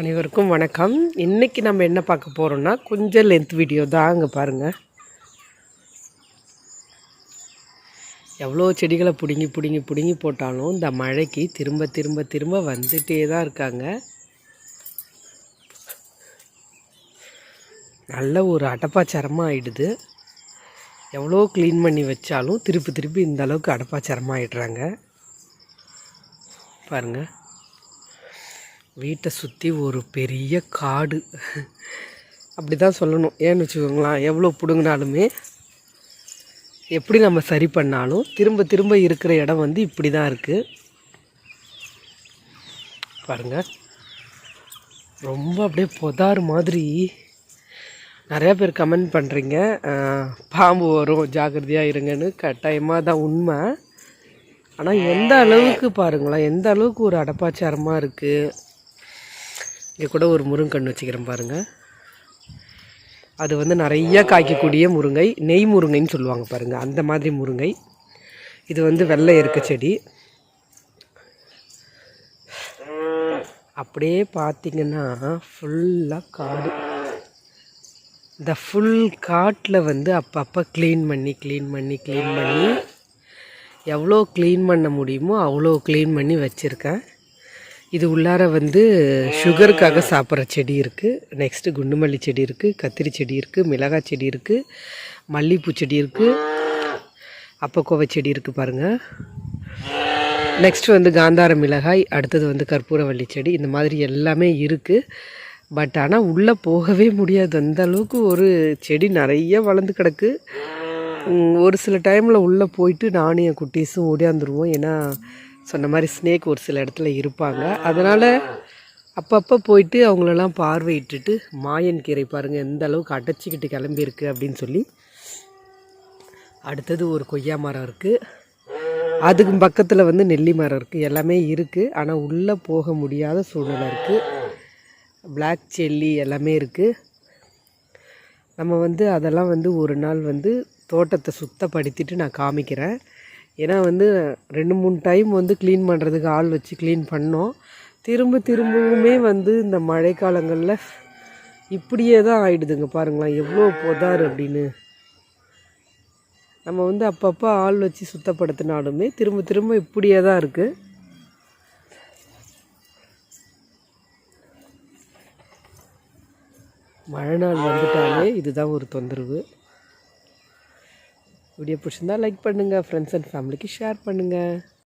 அனைவருக்கும் வணக்கம். இன்றைக்கி நம்ம என்ன பார்க்க போகிறோம்னா கொஞ்சம் லென்த் வீடியோ தான் அங்கே பாருங்கள் எவ்வளோ செடிகளை பிடுங்கி பிடுங்கி பிடுங்கி போட்டாலும் இந்த மழைக்கு திரும்ப திரும்ப திரும்ப வந்துட்டே தான் இருக்காங்க. நல்ல ஒரு அடப்பாச்சரமாக ஆகிடுது எவ்வளோ க்ளீன் பண்ணி வச்சாலும் திருப்பி திருப்பி இந்த அளவுக்கு அடப்பாச்சரமாக ஆயிடுறாங்க. பாருங்கள் வீட்டை சுற்றி ஒரு பெரிய காடு. அப்படி தான் சொல்லணும். ஏன்னு வச்சுக்கோங்களேன் எவ்வளோ பிடுங்கினாலுமே எப்படி நம்ம சரி பண்ணாலும் திரும்ப திரும்ப இருக்கிற இடம் வந்து இப்படி தான் இருக்குது பாருங்கள் ரொம்ப அப்படியே பொதார் மாதிரி. நிறையா பேர் கமெண்ட் பண்ணுறீங்க பாம்பு வரும் ஜாக்கிரதையாக இருங்கன்னு. கட்டாயமாக தான் உண்மை. ஆனால் எந்த அளவுக்கு பாருங்களேன் எந்த அளவுக்கு ஒரு அடப்பாச்சாரமாக இருக்குது இங்கே கூட ஒரு முருங்கன்று வச்சுக்கிறேன் பாருங்கள் அது வந்து நிறைய காய்க்கக்கூடிய முருங்கை. நெய் முருங்கைன்னு சொல்லுவாங்க பாருங்கள் அந்த மாதிரி முருங்கை. இது வந்து வெள்ளை இருக்க செடி. அப்படியே பார்த்தீங்கன்னா ஃபுல்லாக காடு. இந்த ஃபுல் காட்டில் வந்து அப்பப்போ க்ளீன் பண்ணி க்ளீன் பண்ணி க்ளீன் பண்ணி எவ்வளோ க்ளீன் பண்ண முடியுமோ அவ்வளோ க்ளீன் பண்ணி வச்சுருக்கேன். இது உள்ளார வந்து சுகருக்காக சாப்பிட்ற செடி இருக்குது நெக்ஸ்ட்டு குண்டுமல்லி செடி இருக்குது கத்திரி செடி இருக்குது மிளகாய் செடி இருக்குது மல்லிகைப்பூ செடி இருக்குது அப்பக்கோவை செடி இருக்குது பாருங்கள் நெக்ஸ்ட்டு வந்து காந்தார மிளகாய் அடுத்தது வந்து கற்பூரவள்ளி செடி இந்த மாதிரி எல்லாமே இருக்குது பட் ஆனால் உள்ளே போகவே முடியாது. அந்த அளவுக்கு ஒரு செடி நிறைய வளர்ந்து கிடக்கு. ஒரு சில டைமில் உள்ளே போயிட்டு நானும் என் குட்டீஸும் ஓடியாந்துருவோம். ஏன்னா சொன்ன மாதிரி ஸ்னேக் ஒரு சில இடத்துல இருப்பாங்க. அதனால் அப்பப்போ போயிட்டு அவங்களெல்லாம் பார்வையிட்டுட்டு மாயன் கீரை பாருங்கள் எந்த அளவுக்கு அடைச்சிக்கிட்டு கிளம்பியிருக்கு அப்படின்னு சொல்லி அடுத்தது ஒரு கொய்யா மரம் இருக்குது அதுக்கு பக்கத்தில் வந்து நெல்லி மரம் இருக்குது எல்லாமே இருக்குது ஆனால் உள்ளே போக முடியாத சூழ்நிலை இருக்குது பிளாக் செல்லி எல்லாமே இருக்குது நம்ம வந்து அதெல்லாம் வந்து ஒரு நாள் வந்து தோட்டத்தை சுத்தப்படுத்திட்டு நான் காமிக்கிறேன். ஏன்னா வந்து ரெண்டு மூணு டைம் வந்து க்ளீன் பண்ணுறதுக்கு ஆள் வச்சு க்ளீன் பண்ணோம். திரும்ப திரும்பவுமே வந்து இந்த மழைக்காலங்களில் இப்படியே தான் ஆகிடுதுங்க பாருங்களேன். எவ்வளோ புதார் அப்படின்னு. நம்ம வந்து அப்பப்போ ஆள் வச்சு சுத்தப்படுத்தினாலுமே திரும்ப திரும்ப இப்படியே தான் இருக்குது மழை நாள் வந்துட்டாலே இதுதான் ஒரு தொந்தரவு. வீடியோ பிடிச்சிருந்தா லைக் பண்ணுங்கள் ஃப்ரெண்ட்ஸ் அண்ட் ஃபேமிலிக்கு ஷேர் பண்ணுங்கள்